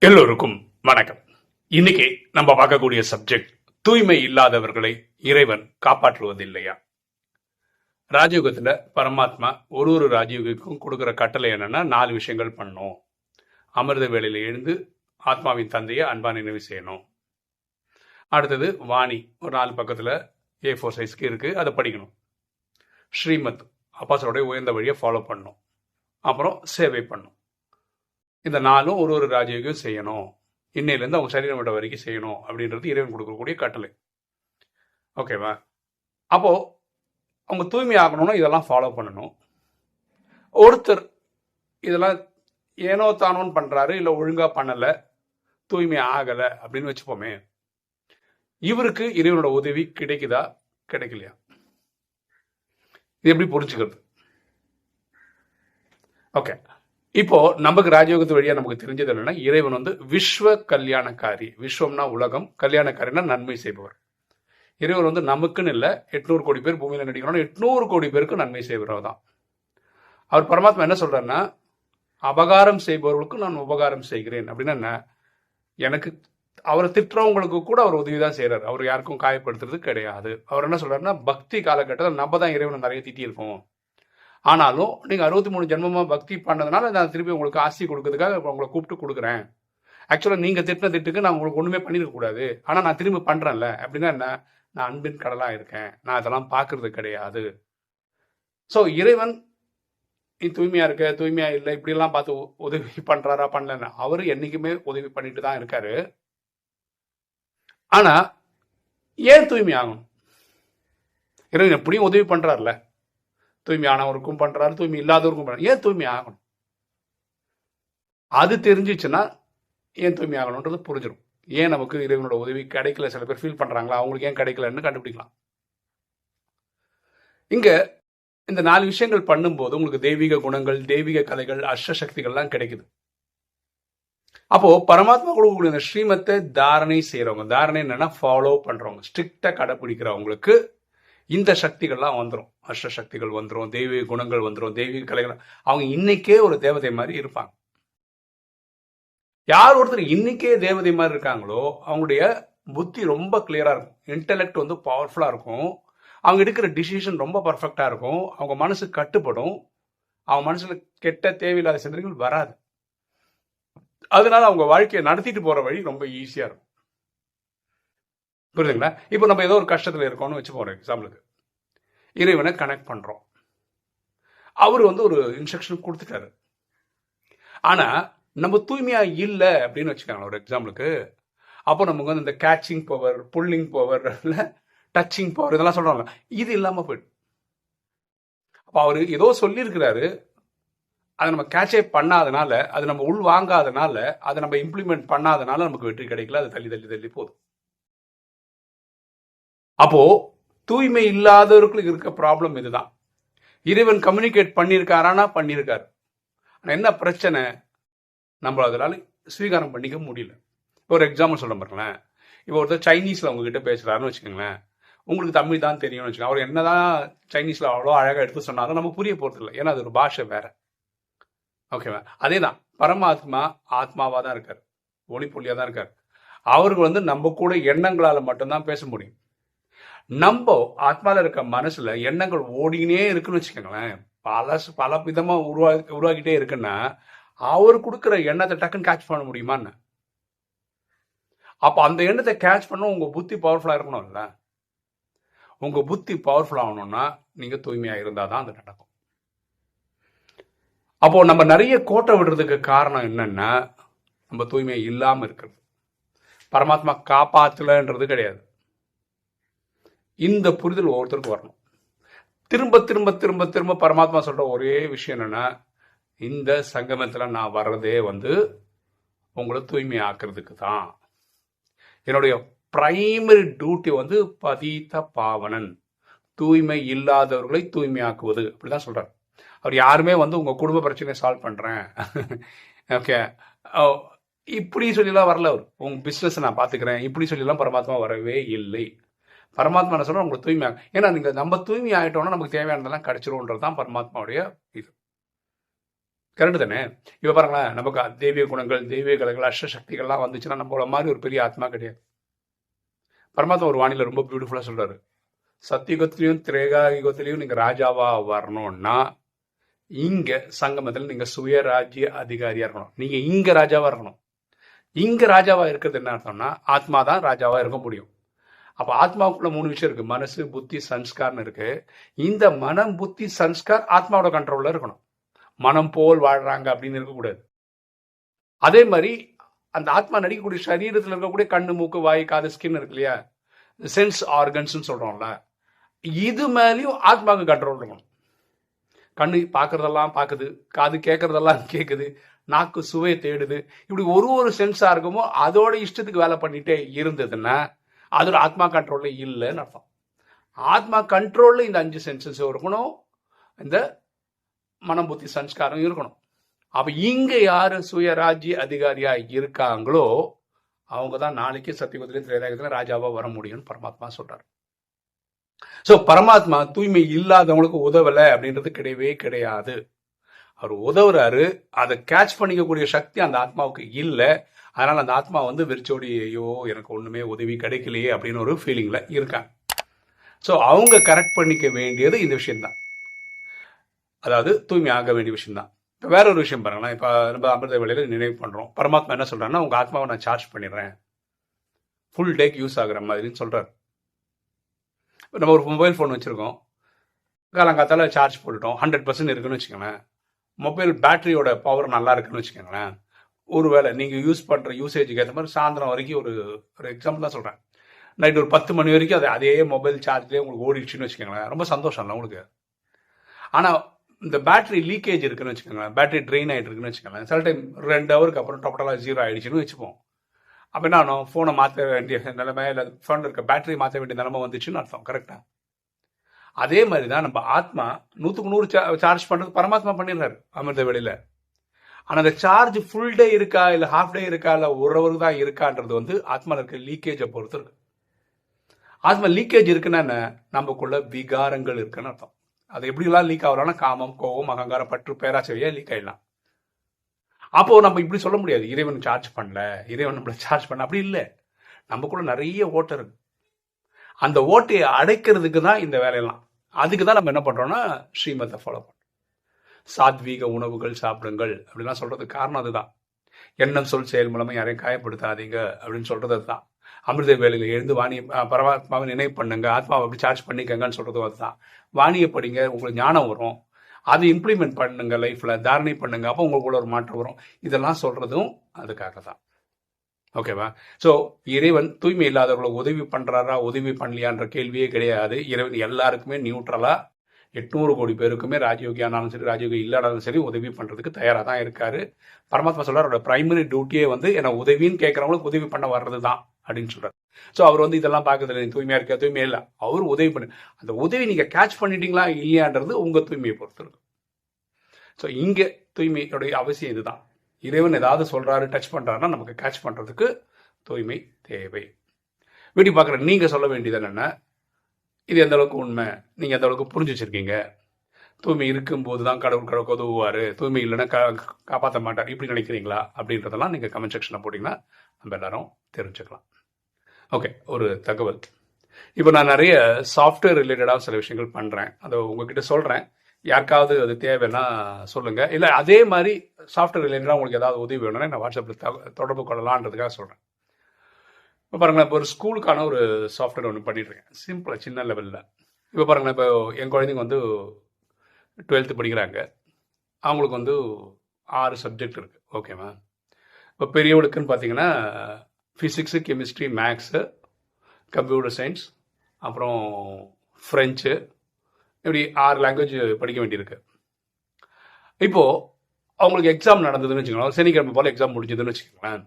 எல்லோருக்கும் வணக்கம். இன்னைக்கு நம்ம பார்க்கக்கூடிய சப்ஜெக்ட் தூய்மை இல்லாதவர்களை இறைவன் காப்பாற்றுவதில்லையா? ராஜயோகத்துல பரமாத்மா ஒரு ஒரு ராஜயோகிக்கும் கொடுக்குற கட்டளை என்னன்னா நாலு விஷயங்கள் பண்ணும் அமிர்த வேலையில் எழுந்து ஆத்மாவின் தந்தையை அன்பா நினைவு செய்யணும். அடுத்தது வாணி. ஒரு நாலு பக்கத்துல ஏ ஃபோர் சைஸ்க்கு இருக்கு அதை படிக்கணும். ஸ்ரீமத். அப்பாசோடைய உயர்ந்த வழியை ஃபாலோ பண்ணும் அப்புறம் சேவை பண்ணும் இந்த நாளும் ஒரு ஒரு ராஜயோகம் செய்யணும். இன்னையிலேருந்து அவங்க சரீரம் விட வரைக்கும் செய்யணும் அப்படின்றது இறைவன் கொடுக்கக்கூடிய கட்டளை. ஓகேவா? அப்போது அவங்க தூய்மை ஆகணும்னா இதெல்லாம் ஃபாலோ பண்ணணும். ஒருத்தர் இதெல்லாம் ஏனோ தானோன்னு பண்ணுறாரு இல்லை ஒழுங்காக பண்ணலை தூய்மை ஆகலை அப்படின்னு வச்சுப்போமே இவருக்கு இறைவனோட உதவி கிடைக்குதா கிடைக்கலையா? இது எப்படி புரிஞ்சுக்கிறது? ஓகே. இப்போ நமக்கு ராஜயோகத்து வழியா நமக்கு தெரிஞ்சது என்னன்னா இறைவன் வந்து விஸ்வ கல்யாணக்காரி. விஸ்வம்னா உலகம் கல்யாணக்காரினா நன்மை செய்பவர். இறைவன் வந்து நமக்குன்னு இல்லை எட்நூறு கோடி பேர் பூமியில நடிக்கிறோம் எட்நூறு கோடி பேருக்கு நன்மை செய்பவர் தான் அவர் பரமாத்மா என்ன சொல்றாருன்னா அபகாரம் செய்பவர்களுக்கு நான் உபகாரம் செய்கிறேன். அப்படின்னா என்ன? எனக்கு அவரை திட்டுறவங்களுக்கு கூட அவர் உதவி தான் செய்கிறார் அவர் யாருக்கும் காயப்படுத்துறது கிடையாது. அவர் என்ன சொல்றாருன்னா பக்தி காலகட்டத்தில் நம்ம தான் இறைவனை நிறைய திட்டியிருப்போம். ஆனாலும் நீங்கள் அறுபத்தி மூணு ஜென்மமாக பக்தி பண்ணதுனால நான் திருப்பி உங்களுக்கு ஆசி கொடுக்கறதுக்காக இப்போ உங்களை கூப்பிட்டு கொடுக்குறேன். ஆக்சுவலாக நீங்கள் திட்டின திட்டுக்கு நான் உங்களுக்கு ஒன்றுமே பண்ணியிருக்கக்கூடாது ஆனால் நான் திரும்பி பண்ணுறேன்ல அப்படின்னா என்ன? நான் அன்பின் கடலாக இருக்கேன். நான் அதெல்லாம் பார்க்கறது கிடையாது. ஸோ இறைவன் நீ தூய்மையாக இருக்க தூய்மையாக இல்லை இப்படிலாம் பார்த்து உதவி பண்ணுறாரா பண்ணலன்னு? அவர் என்னைக்குமே உதவி பண்ணிட்டு தான் இருக்காரு. ஆனால் ஏன் தூய்மை ஆகணும் இறைவன் எப்படியும் உதவி பண்ணுறாருல்ல தூய்மையானவருக்கும் பண்றாரு தூய்மை இல்லாதவருக்கும் பண்றாரு. ஏன் தூய்மை ஆகணும் அது தெரிஞ்சிச்சுன்னா ஏன் தூய்மை ஆகணுன்றது புரிஞ்சிடும் ஏன் நமக்கு இறைவனோட உதவி கிடைக்கல? சில பேர் ஃபீல் பண்றாங்களா? அவங்களுக்கு ஏன் கிடைக்கலன்னு கண்டுபிடிக்கலாம். இங்க இந்த நாலு விஷயங்கள் பண்ணும்போது உங்களுக்கு தெய்வீக குணங்கள் தெய்வீக கலைகள் அஷ்ட சக்திகள்லாம் கிடைக்குது. அப்போ பரமாத்மா கொடுக்கக்கூடிய இந்த ஸ்ரீமத்தை தாரணை செய்யறவங்க தாரணை என்னன்னா ஃபாலோ பண்றவங்க. ஸ்ட்ரிக்டா கடைபிடிக்கிறவங்களுக்கு இந்த சக்திகள்லாம் வந்துடும் அஷ்டசக்திகள் வந்துடும் தெய்வீக குணங்கள் வந்துடும் தெய்வீக கலைகள் அவங்க இன்னைக்கே ஒரு தேவதை மாதிரி இருப்பாங்க. யார் ஒருத்தர் இன்னைக்கே தேவதை மாதிரி இருக்காங்களோ அவங்களுடைய புத்தி ரொம்ப கிளியரா இருக்கும். இன்டலெக்ட் வந்து பவர்ஃபுல்லா இருக்கும். அவங்க எடுக்கிற டிசிஷன் ரொம்ப பர்ஃபெக்டா இருக்கும். அவங்க மனசு கட்டுப்படும். அவங்க மனசுல கெட்ட தேவையில்லாத சிந்தனைகள் வராது. அதனால அவங்க வாழ்க்கையை நடத்திட்டு போற வழி ரொம்ப ஈஸியா இருக்கும். புரியுதுங்களா? இப்போ நம்ம ஏதோ ஒரு கஷ்டத்துல இருக்கோம்னு வச்சு போறோம் எக்ஸாம்பிளுக்கு இறைவனை கனெக்ட் பண்ணுறோம் அவர் வந்து ஒரு இன்ஸ்ட்ரக்ஷன் கொடுத்துட்டாரு. ஆனால் நம்ம தூய்மையாக இல்லை அப்படின்னு வச்சுக்கோங்களேன் ஒரு எக்ஸாம்பிளுக்கு அப்போ நமக்கு வந்து இந்த catching power pulling power touching power இதெல்லாம் சொல்கிறாங்க இது இல்லாமல் போயிடும் அப்போ அவர் ஏதோ சொல்லியிருக்கிறாரு. அதை நம்ம கேட்சே பண்ணாதனால அது நம்ம உள் வாங்காதனால அதை நம்ம இம்ப்ளிமெண்ட் பண்ணாதனால நமக்கு வெற்றி கிடைக்கல. அது தள்ளி தள்ளி தள்ளி போதும். அப்போ தூய்மை இல்லாதவர்களுக்கு இருக்க ப்ராப்ளம் இதுதான். இறைவன் கம்யூனிகேட் பண்ணியிருக்காரானா பண்ணியிருக்காரு. ஆனால் என்ன பிரச்சனை? நம்ம அதனால ஸ்வீகாரம் பண்ணிக்க முடியல. ஒரு எக்ஸாம்பிள் சொல்ல பாருங்களேன். இப்போ ஒருத்தர் சைனீஸில் உங்ககிட்ட பேசுறாருன்னு வச்சுக்கோங்களேன். உங்களுக்கு தமிழ் தான் தெரியும்னு வச்சுக்கோங்க. அவர் என்னதான் சைனீஸில் அவ்வளோ அழகாக எடுத்து சொன்னாலும் நம்ம புரிய போகிறது இல்லை. ஏன்னா அது ஒரு பாஷை வேறு. ஓகேவா அதே தான் பரமாத்மா ஆத்மாவாக தான் இருக்கார். ஒளி புள்ளியாக தான் இருக்கார். அவருக்கு வந்து நம்ம கூட எண்ணங்களால் மட்டும்தான் பேச முடியும். நம்ம ஆத்மாவில் இருக்க மனசுல எண்ணங்கள் ஓடினே இருக்குன்னு வச்சுக்கோங்களேன். பல பல விதமா உருவா உருவாக்கிட்டே இருக்குன்னா அவர் கொடுக்குற எண்ணத்தை டக்குன்னு கேட்ச் பண்ண முடியுமான்னு. அப்போ அந்த எண்ணத்தை கேட்ச் பண்ண உங்கள் புத்தி பவர்ஃபுல்லா இருக்கணும்ல உங்கள் புத்தி பவர்ஃபுல் ஆகணும்னா தூய்மையாக இருந்தால் தான் அது நடக்கும். அப்போ நம்ம நிறைய கோட்டை விடுறதுக்கு காரணம் என்னன்னா நம்ம தூய்மை இல்லாமல் இருக்கிறது. பரமாத்மா காப்பாற்றலன்றது கிடையாது. இந்த புரிதல் ஒவ்வொருத்தருக்கும் வரணும். திரும்ப திரும்ப திரும்ப திரும்ப பரமாத்மா சொல்ற ஒரே விஷயம் என்னன்னா இந்த சங்கமத்தில் நான் வர்றதே வந்து உங்களை தூய்மை ஆக்குறதுக்கு தான். என்னுடைய பிரைமரி டியூட்டி வந்து பதித்த பாவனன். தூய்மை இல்லாதவர்களை தூய்மையாக்குவது. அப்படிதான் சொல்கிறார் அவர் யாருமே வந்து உங்க குடும்ப பிரச்சனையை சால்வ் பண்றேன். ஓகே இப்படி சொல்லிலாம் வரல அவர். உங்க பிசினஸ் நான் பாத்துக்கிறேன். இப்படி சொல்லிலாம் பரமாத்மா வரவே இல்லை. பரமாத்மா என்ன உங்களுக்கு உங்களை தூய்மை ஏன்னா நீங்கள் நம்ம தூய்மை ஆகிட்டோம்னா நமக்கு தேவையானதெல்லாம் கிடச்சிரும்ன்றது தான் பரமாத்மாவுடைய இது. கரெக்டு தானே? இப்போ பாருங்களேன் நமக்கு தெய்வீக குணங்கள் தெய்வீக கலைகள் அஷ்டசக்திகள்லாம் வந்துச்சுன்னா நம்மள மாதிரி ஒரு பெரிய ஆத்மா கிடையாது. பரமாத்மா ஒரு வானிலை ரொம்ப பியூட்டிஃபுல்லாக சொல்கிறாரு சத்தியுகத்திலையும் திரேகாயுகத்திலையும் நீங்கள் ராஜாவாக வரணும்னா இங்கே சங்கமத்தில் நீங்கள் சுயராஜ்ய அதிகாரியாக இருக்கணும். நீங்கள் இங்கே ராஜாவாக இருக்கணும். இங்கே ராஜாவாக இருக்கிறது என்ன அர்த்தம்னா ஆத்மா தான் ராஜாவாக இருக்க முடியும். அப்போ ஆத்மாவுக்குள்ள மூணு விஷயம் இருக்கு. மனசு புத்தி சன்ஸ்கார்னு இருக்கு. இந்த மனம் புத்தி சன்ஸ்கார் ஆத்மாவோட கண்ட்ரோல்ல இருக்கணும். மனம் போல் வாழ்றாங்க அப்படின்னு இருக்கக்கூடாது அதே மாதிரி அந்த ஆத்மா நடிக்கக்கூடிய சரீரத்தில் இருக்கக்கூடிய கண்ணு மூக்கு வாய் காது ஸ்கின் இருக்கு இல்லையா? சென்ஸ் ஆர்கன்ஸ்னு சொல்றோம்ல. இது மேலேயும் ஆத்மாவுக்கு கண்ட்ரோல் இருக்கணும். கண்ணு பார்க்கறதெல்லாம் பார்க்குது காது கேட்கறதெல்லாம் கேட்குது நாக்கு சுவையை தேடுது. இப்படி ஒரு ஒரு சென்ஸாக இருக்குமோ அதோட இஷ்டத்துக்கு வேலை பண்ணிட்டே இருந்ததுன்னா அதோட ஆத்மா கண்ட்ரோலில் இல்லைன்னு அர்த்தம். ஆத்மா கண்ட்ரோலில் இந்த அஞ்சு சென்சஸ் இருக்கணும். இந்த மனம் புத்தி சன்ஸ்காரம் இருக்கணும். அப்போ இங்கே யார் சுயராஜ்ய அதிகாரியாக இருக்காங்களோ அவங்க தான் நாளைக்கு சத்தியகுதிரையும் திரேதாயத்துல ராஜாவாக வர முடியும்னு பரமாத்மா சொல்கிறார் ஸோ பரமாத்மா தூய்மை இல்லாதவங்களுக்கு உதவலை அப்படின்றது கிடையவே கிடையாது. அவர் உதவுறாரு. அதை கேட்ச் பண்ணிக்கக்கூடிய சக்தி அந்த ஆத்மாவுக்கு இல்லை. அதனால அந்த ஆத்மா வந்து வெறிச்சோடி ஐயோ எனக்கு ஒண்ணுமே உதவி கிடைக்கலையே அப்படின்னு ஒரு ஃபீலிங்ல இருக்காங்க. ஸோ அவங்க கரெக்ட் பண்ணிக்க வேண்டியது இந்த விஷயம்தான். அதாவது தூய்மை ஆக வேண்டிய விஷயம்தான். இப்போ வேற ஒரு விஷயம் பாருங்களேன். இப்போ நம்ம அமிர்த வேலையில் நினைவு பண்ணுறோம் பரமாத்மா என்ன சொல்கிறாருன்னா உங்க ஆத்மாவை நான் சார்ஜ் பண்ணிடுறேன். ஃபுல் டேக்கு யூஸ் ஆகுற மாதிரின்னு சொல்கிறார் இப்போ நம்ம ஒரு மொபைல் ஃபோன் வச்சுருக்கோம். காலங்காத்தால சார்ஜ் போட்டுட்டோம். ஹண்ட்ரட் பர்சன்ட் இருக்குன்னு வச்சுக்கோங்களேன். மொபைல் பேட்டரியோட பவர் நல்லா இருக்குன்னு வச்சுக்கோங்களேன். ஒருவேளை நீங்கள் யூஸ் பண்ணுற யூசேஜுக்கு ஏற்ற மாதிரி சாயந்தரம் வரைக்கும் ஒரு ஒரு எக்ஸாம்பிள் தான் சொல்கிறேன் நைட் ஒரு பத்து மணி வரைக்கும் அது அதே மொபைல் சார்ஜ்லேயே உங்களுக்கு ஓடிடுச்சுன்னு வச்சுக்கோங்களேன். ரொம்ப சந்தோஷம் இல்லை உங்களுக்கு? ஆனால் இந்த பேட்டரி லீக்கேஜ் இருக்குன்னு வச்சுக்கோங்களேன். பேட்டரி ட்ரெயின் ஆகிட்டு இருக்குன்னு வச்சுக்கோங்களேன். சில டைம் ரெண்டு ஹவருக்கு அப்புறம் டோட்டலாக ஜீரோ ஆகிடுச்சுன்னு வச்சுப்போம் அப்போ என்ன ஆகும் ஃபோனை மாற்ற வேண்டிய நிலைமை இல்லை ஃபோனில் இருக்க பேட்டரி மாற்ற வேண்டிய நிலைமை வந்துச்சுன்னு அர்த்தம் கரெக்டாக அதே மாதிரி தான் நம்ம ஆத்மா நூற்றுக்கு நூறு சார்ஜ் பண்ணுறது பரமாத்மா பண்ணிடுறாரு அமிர்த வெளியில். ஆனால் அந்த சார்ஜ் ஃபுல் டே இருக்கா இல்லை ஹாஃப் டே இருக்கா இல்லை ஒரு தான் இருக்கான்றது வந்து ஆத்மாவில் இருக்க லீக்கேஜை பொறுத்து இருக்கு ஆத்மா லீக்கேஜ் இருக்குன்னா என்ன? நமக்குள்ள விகாரங்கள் இருக்குன்னு அர்த்தம். அது எப்படிலாம் லீக் ஆகலாம்னா காமம் கோபம் அகங்காரம் பற்று பேராச்சரியா லீக் ஆகிடலாம் அப்போ நம்ம இப்படி சொல்ல முடியாது. இறைவன் சார்ஜ் பண்ணல இறைவன் நம்மள சார்ஜ் பண்ண அப்படி இல்லை. நமக்குள்ள நிறைய ஓட்டை இருக்கு. அந்த ஓட்டையை அடைக்கிறதுக்கு தான் இந்த வேலையெல்லாம். அதுக்கு தான் நம்ம என்ன பண்ணுறோன்னா ஸ்ரீமத்தை ஃபாலோ பண்ணுறோம் சாத்வீக உணவுகள் சாப்பிடுங்கள் அப்படிலாம் சொல்கிறதுக்கு காரணம் அதுதான். எண்ணம் சொல் செயல் மூலமாக யாரையும் காயப்படுத்தாதீங்க அப்படின்னு சொல்கிறது அதுதான். அமிர்த வேலையில் எழுந்து வாணி பரமாத்மாவை நினைவு பண்ணுங்க ஆத்மாவை அப்படி சார்ஜ் பண்ணிக்கங்கன்னு சொல்கிறது அதுதான். வாணியை படிங்க உங்களுக்கு ஞானம் வரும். அதை இம்ப்ளிமெண்ட் பண்ணுங்க லைஃப்பில் தாரணை பண்ணுங்க அப்போ உங்களுக்குள்ள ஒரு மாற்றம் வரும். இதெல்லாம் சொல்கிறதும் அதுக்காக தான் ஓகேவா ஸோ இறைவன் தூய்மை இல்லாதவர்களுக்கு உதவி பண்ணுறாரா உதவி பண்ணலையான்ற கேள்வியே கிடையாது. இறைவன் எல்லாருக்குமே நியூட்ரலாக எட்நூறு கோடி பேருக்குமே ராஜயோகி ஆனாலும் சரி ராஜயோகி இல்லாதாலும் சரி உதவி பண்ணுறதுக்கு தயாராக தான் இருக்காரு. பரமாத்மா சொல்கிறாரோட அவரோட பிரைமரி டியூட்டியே வந்து என்ன உதவின்னு கேட்குறவங்களுக்கு உதவி பண்ண வர்றது தான் அப்படின்னு சொல்கிறார் ஸோ அவர் வந்து இதெல்லாம் பார்க்கறது தூய்மையாக இருக்கா தூய்மை இல்லை. அவர் உதவி பண்ணு. அந்த உதவி நீங்கள் கேட்ச் பண்ணிட்டீங்களா இல்லையான்றது உங்கள் தூய்மையை பொறுத்து இருக்கும் ஸோ இங்கே தூய்மையோடைய அவசியம் இதுதான். இறைவன் ஏதாவது சொல்கிறாரு டச் பண்றாருன்னா நமக்கு கேட்ச் பண்ணுறதுக்கு தூய்மை தேவை. வீடியோ பார்க்குற நீங்கள் சொல்ல வேண்டியது என்னென்ன இது எந்த அளவுக்கு உண்மை? நீங்கள் எந்த அளவுக்கு புரிஞ்சு வச்சுருக்கீங்க? தூய்மை இருக்கும்போது தான் கடவுள் கடவுள் உதவுவார் தூய்மை இல்லைன்னா கா காப்பாற்ற மாட்டார். இப்படி நினைக்கிறீங்களா? அப்படின்றதெல்லாம் நீங்கள் கமெண்ட் செக்ஷனில் போட்டிங்கன்னா நம்ம எல்லாரும் தெரிஞ்சுக்கலாம். ஓகே ஒரு தகவல். இப்போ நான் நிறைய சாஃப்ட்வேர் ரிலேட்டடாக சில விஷயங்கள் பண்ணுறேன் அதை உங்ககிட்ட சொல்கிறேன் யாருக்காவது அது தேவைன்னா சொல்லுங்க. இல்லை அதே மாதிரி சாஃப்ட்வேர் ரிலேட்டடாக உங்களுக்கு ஏதாவது உதவி வேணும்னா நான் வாட்ஸ்அப்பில் த தொடர்பு கொள்ளலான்றதுக்காக சொல்கிறேன் இப்போ பாருங்களேன் இப்போ ஒரு ஸ்கூலுக்கான ஒரு சாஃப்ட்வேர் ஒன்று பண்ணிட்டுருக்கேன். சிம்பிளாக சின்ன லெவலில் இப்போ பாருங்களேன் இப்போ என் குழந்தைங்க வந்து டுவெல்த்து படிக்கிறாங்க. அவங்களுக்கு வந்து ஆறு சப்ஜெக்ட் இருக்குது ஓகேவா இப்போ பெரியவளுக்குன்னு பார்த்தீங்கன்னா physics chemistry maths computer science அப்புறம் ஃப்ரெஞ்சு இப்படி ஆறு லாங்குவேஜ் படிக்க வேண்டியிருக்கு. இப்போது அவங்களுக்கு எக்ஸாம் நடந்ததுன்னு வச்சுக்கோங்களேன் சனிக்கிழமை போல் எக்ஸாம் முடிஞ்சதுன்னு வச்சுக்கோங்களேன்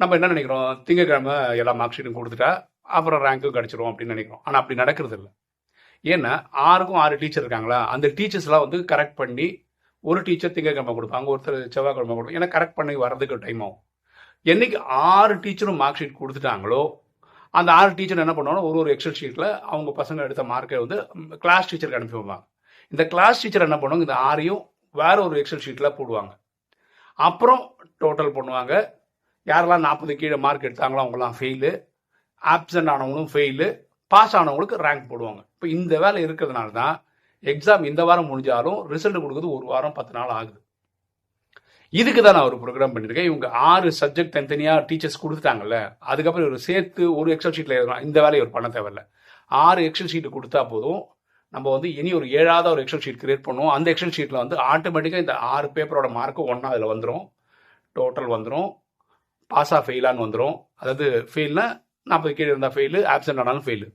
நம்ம என்ன நினைக்கிறோம்? திங்கக்கிழமை எல்லா மார்க் ஷீட்டும் கொடுத்துட்டா அப்புறம் ரேங்க்கும் கிடச்சிரும் அப்படின்னு நினைக்கிறோம். ஆனால் அப்படி நடக்கிறது இல்லை. ஏன்னா ஆறுக்கும் ஆறு டீச்சர் இருக்காங்களா? அந்த டீச்சர்ஸ்லாம் வந்து கரெக்ட் பண்ணி ஒரு டீச்சர் திங்கக்கிழமை கொடுப்பாங்க ஒருத்தர் செவ்வாய்க்கிழமை கொடுப்பாங்க. ஏன்னா கரெக்ட் பண்ணி வர்றதுக்கு டைம் ஆகும். என்னைக்கு ஆறு டீச்சரும் மார்க் ஷீட் கொடுத்துட்டாங்களோ அந்த ஆறு டீச்சர் என்ன பண்ணுவாங்கன்னா ஒரு ஒரு எக்ஸல் ஷீட்டில் அவங்க பசங்க எடுத்த மார்க்கை வந்து கிளாஸ் டீச்சருக்கு அனுப்பி வைப்பாங்க. இந்த கிளாஸ் டீச்சர் என்ன பண்ணுவாங்க இந்த ஆறையும் வேற ஒரு எக்ஸல் ஷீட்டில் போடுவாங்க. அப்புறம் டோட்டல் பண்ணுவாங்க. யாரெல்லாம் நாற்பது கீழே மார்க் எடுத்தாங்களோ அவங்களாம் ஃபெயிலு ஆப்சண்ட் ஆனவங்களும் ஃபெயிலு பாஸ் ஆனவங்களுக்கு ரேங்க் போடுவாங்க. இப்போ இந்த வேலை இருக்கிறதுனால தான் எக்ஸாம் இந்த வாரம் முடிஞ்சாலும் ரிசல்ட் கொடுக்குறது ஒரு வாரம் பத்து நாள் ஆகுது. இதுக்கு தான் நான் ஒரு ப்ரோக்ராம் பண்ணியிருக்கேன். இவங்க ஆறு சப்ஜெக்ட் தனித்தனியாக டீச்சர்ஸ் கொடுத்துட்டாங்கல்ல அதுக்கப்புறம் இவர் சேர்த்து ஒரு எக்ஸல் ஷீட்டில் எழுதலாம் இந்த வேலையை ஒரு பண்ண தேவையில்ல. ஆறு எக்ஸல் ஷீட்டு கொடுத்தா போதும். நம்ம வந்து இனி ஒரு ஏழாவது ஒரு எக்ஸல் ஷீட் கிரியேட் பண்ணுவோம். அந்த எக்ஸல் ஷீட்டில் வந்து ஆட்டோமேட்டிக்காக இந்த ஆறு பேப்பரோட மார்க்கு ஒன்றா அதில் வந்துடும் டோட்டல் வந்துடும் பாஸாக ஃபெயிலான்னு வந்துடும் அதாவது ஃபெயில்னா நாற்பது கீழே இருந்தால் ஃபெயிலு ஆப்சென்ட் ஆனாலும் ஃபெயிலு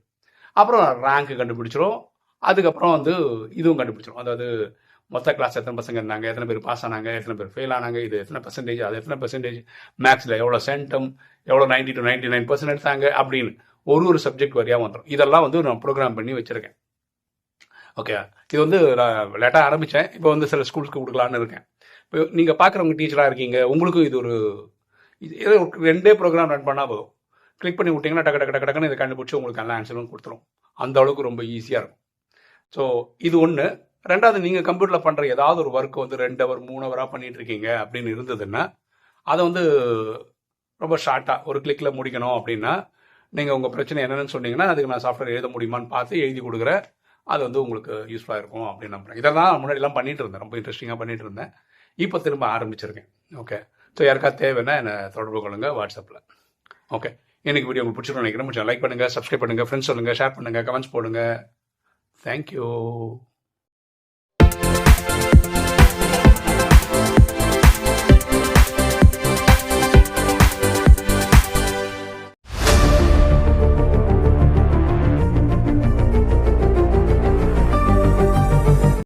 அப்புறம் ரேங்க்கு கண்டுபிடிச்சிரும். அதுக்கப்புறம் வந்து இதுவும் கண்டுபிடிச்சிரும். அதாவது மொத்த கிளாஸ் எத்தனை பசங்க இருந்தாங்க? எத்தனை பேர் பாஸ் ஆனாங்க? எத்தனை பேர் ஃபெயில் ஆனாங்க? இது எத்தனை பர்சன்டேஜ் அது எத்தனை பர்சன்டேஜ் மேக்ஸில் எவ்வளோ சென்டம் எவ்வளோ ninety to ninety nine percent எடுத்தாங்க? அப்படின்னு ஒரு ஒரு சப்ஜெக்ட் வரையாக வந்துடும் இதெல்லாம் வந்து நான் ப்ரோக்ராம் பண்ணி வச்சுருக்கேன். ஓகே இது வந்து நான் லேட்டாக ஆரம்பித்தேன் இப்போ வந்து சில ஸ்கூல்ஸ்க்கு கொடுக்கலான்னு இருக்கேன். இப்போ நீங்கள் பார்க்குறவங்க டீச்சராக இருக்கீங்க உங்களுக்கும் இது ஒரு இது ஒரு ரெண்டே ப்ரோக்ராம் ரன் பண்ணால் போதும். கிளிக் பண்ணி விட்டிங்கன்னா டக்கு டக்கு டக்கு டக்குன்னு இதை கண்டுபிடிச்சி உங்களுக்கு எல்லா ஆன்சரும் கொடுத்துரும். அந்த அளவுக்கு ரொம்ப ஈஸியாக இருக்கும். ஸோ இது ஒன்று ரெண்டாவது நீங்கள் கம்ப்யூட்டரில் பண்ணுற ஏதாவது ஒரு ஒர்க் வந்து ரெண்டு ஹவர் மூணு ஹவராக பண்ணிட்டு இருக்கீங்க அப்படின்னு இருந்ததுன்னா அதை வந்து ரொம்ப ஷார்ட்டாக ஒரு கிளிக்கில் முடிக்கணும் அப்படின்னா நீங்கள் உங்கள் பிரச்சனை என்னென்னு சொன்னீங்கன்னா அதுக்கு நான் சாஃப்ட்வேர் எழுத முடியுமான்னு பார்த்து எழுதி கொடுக்குறேன் அது வந்து உங்களுக்கு யூஸ்ஃபுல்லாக இருக்கும் அப்படின்னு நம்புறேன். இதெல்லாம் முன்னாடிலாம் பண்ணிட்டு இருந்தேன். ரொம்ப இன்ட்ரெஸ்டிங்காக பண்ணிட்டு இருந்தேன். இப்போ திரும்ப ஆரம்பிச்சிருக்கேன். ஓகே ஸோ யாருக்கா தேவைன்னா என்னை தொடர்பு கொள்ளுங்க வாட்ஸ்அப்பில் ஓகே எனக்கு வீடியோ உங்களுக்கு பிடிச்சிருக்கும் நினைக்கிறேன். கொஞ்சம் லைக் பண்ணுங்கள் சப்ஸ்கிரைப் பண்ணுங்கள் ஃப்ரெண்ட்ஸ் சொல்லுங்கள் ஷேர் பண்ணுங்கள் கமெண்ட்ஸ் போடுங்க. தேங்க்யூ